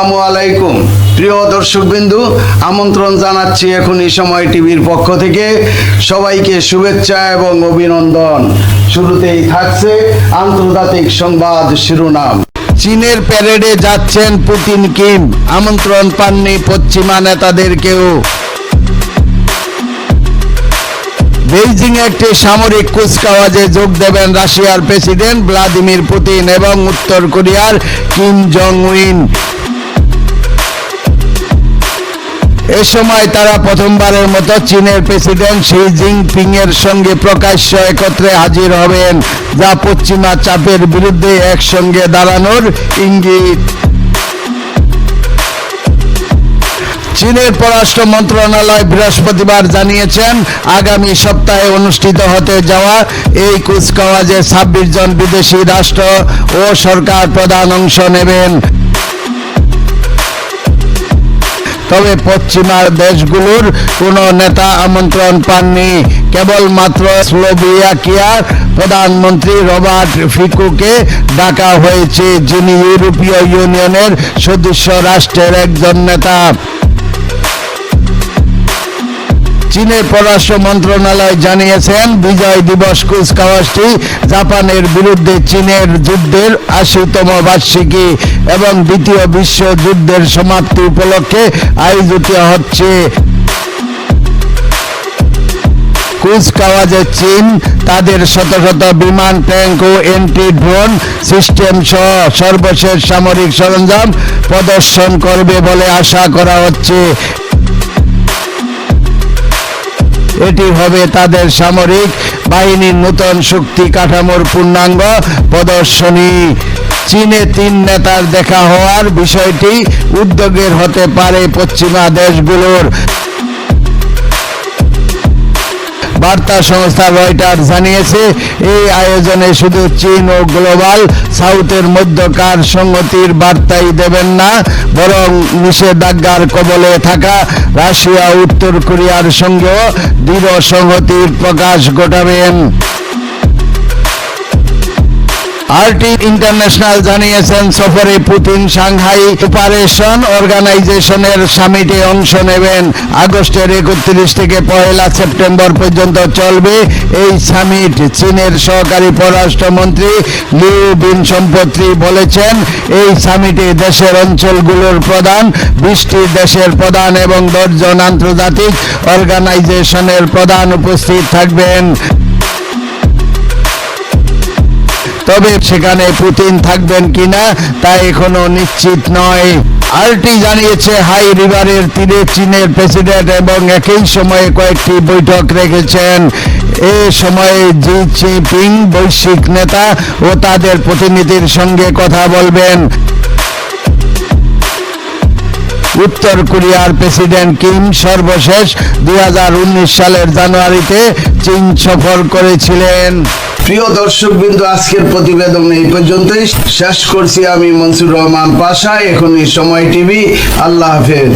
আলাইকুম। প্রিয় দর্শকবিন্দু, আমন্ত্রণ জানাচ্ছি এখনই সময় টিভির পক্ষ থেকে। সবাইকে শুভেচ্ছা এবং অভিনন্দন। শুরুতেই থাকছে আন্তর্জাতিক সংবাদ শিরোনাম। চীনের প্যারেডে যাচ্ছেন পুতিন কিম। আমন্ত্রণ পাননি পশ্চিমা নেতাদের কেউ। বেইজিং একটি সামরিক কুচকাওয়াজে যোগ দেবেন রাশিয়ার প্রেসিডেন্ট ভ্লাদিমির পুতিন এবং উত্তর কোরিয়ার কিম জং উইন। এ সময় তারা প্রথমবারের মতো চীনের প্রেসিডেন্ট শি জিনপিং এর সঙ্গে প্রকাশ্য একত্রে হাজির হবেন, যা পশ্চিমা চাপের বিরুদ্ধে একসঙ্গে দাঁড়ানোর ইঙ্গিত। চীনের পররাষ্ট্র মন্ত্রণালয় বৃহস্পতিবার জানিয়েছেন, আগামী সপ্তাহে অনুষ্ঠিত হতে যাওয়া এই কুচকাওয়াজে ছাব্বিশ জন বিদেশি রাষ্ট্র ও সরকার প্রধান অংশ নেবেন। তবে পশ্চিমার দেশগুলোর কোনো নেতা আমন্ত্রণ পাননি। কেবলমাত্র স্লোভিয়াকিয়ার প্রধানমন্ত্রী রবার্ট ফিকুকে ডাকা হয়েছে, যিনি ইউরোপীয় ইউনিয়নের সদস্য রাষ্ট্রের একজন নেতা। চীনের পররাষ্ট্র মন্ত্রণালয় জানিয়েছেন, বিজয় দিবস কুচকাওয়াজটি জাপানের বিরুদ্ধে চীনের যুদ্ধের আশিতম বার্ষিকী এবং দ্বিতীয় বিশ্বযুদ্ধের সমাপ্তি উপলক্ষে আয়োজিত হচ্ছে। কুচকাওয়াজে চীন তাদের শত শত বিমান, ট্যাঙ্ক ও এন্টি ড্রোন সিস্টেম সহ সর্বশেষ সামরিক সরঞ্জাম প্রদর্শন করবে বলে আশা করা হচ্ছে। এটি হবে তাদের সামরিক বাহিনীর নতুন শক্তি কাঠামোর পূর্ণাঙ্গ প্রদর্শনী। চীনে তিন নেতার দেখা হওয়ার বিষয়টি উদ্যোগের হতে পারে পশ্চিমা দেশগুলোর। বার্তা সংস্থা রয়টার জানিয়েছে, এই আয়োজনে শুধু চীন ও গ্লোবাল সাউথের মধ্যকার সংগতির বার্তাই দেবেন না, বরং নিষেধাজ্ঞার কবলে থাকা রাশিয়া, উত্তর কোরিয়ার সঙ্গেও দৃঢ় সংহতির প্রকাশ ঘটাবেন। আরটি ইন্টারন্যাশনাল জানিয়েছেন সফরে পুতিন সাংহাই অপারেশন অর্গানাইজেশনের সামিটে অংশ নেবেন। আগস্টের একত্রিশ থেকে পয়লা সেপ্টেম্বর পর্যন্ত চলবে এই সামিট। চীনের সহকারী পররাষ্ট্রমন্ত্রী লিউ বিন সম্পত্তি বলেছেন, এই সামিটে দেশের অঞ্চলগুলোর প্রধান, বিশটি দেশের প্রধান এবং দশজন আন্তর্জাতিক অর্গানাইজেশনের প্রধান উপস্থিত থাকবেন। তবে সেখানে পুতিন থাকবেন কিনা তা এখনও নিশ্চিত নয়। আরটি জানিয়েছে, হাই রিভারের তীরে চীনের প্রেসিডেন্ট এবং একই সময়ে কয়েকটি বৈঠক রেখেছেন। এ সময়ে জি জিনপিং বৈশ্বিক নেতা ও তাদের প্রতিনিধির সঙ্গে কথা বলবেন। উত্তর কোরিয়ার প্রেসিডেন্ট কিম সর্বশেষ দুই হাজার উনিশ সালের জানুয়ারিতে চীন সফর করেছিলেন। প্রিয় দর্শক বিন্দু আজকের প্রতিবেদন এই পর্যন্তই। শেষ করছি আমি মনসুর রহমান পাশা, এখনই সময় টিভি। আল্লাহ হাফেজ।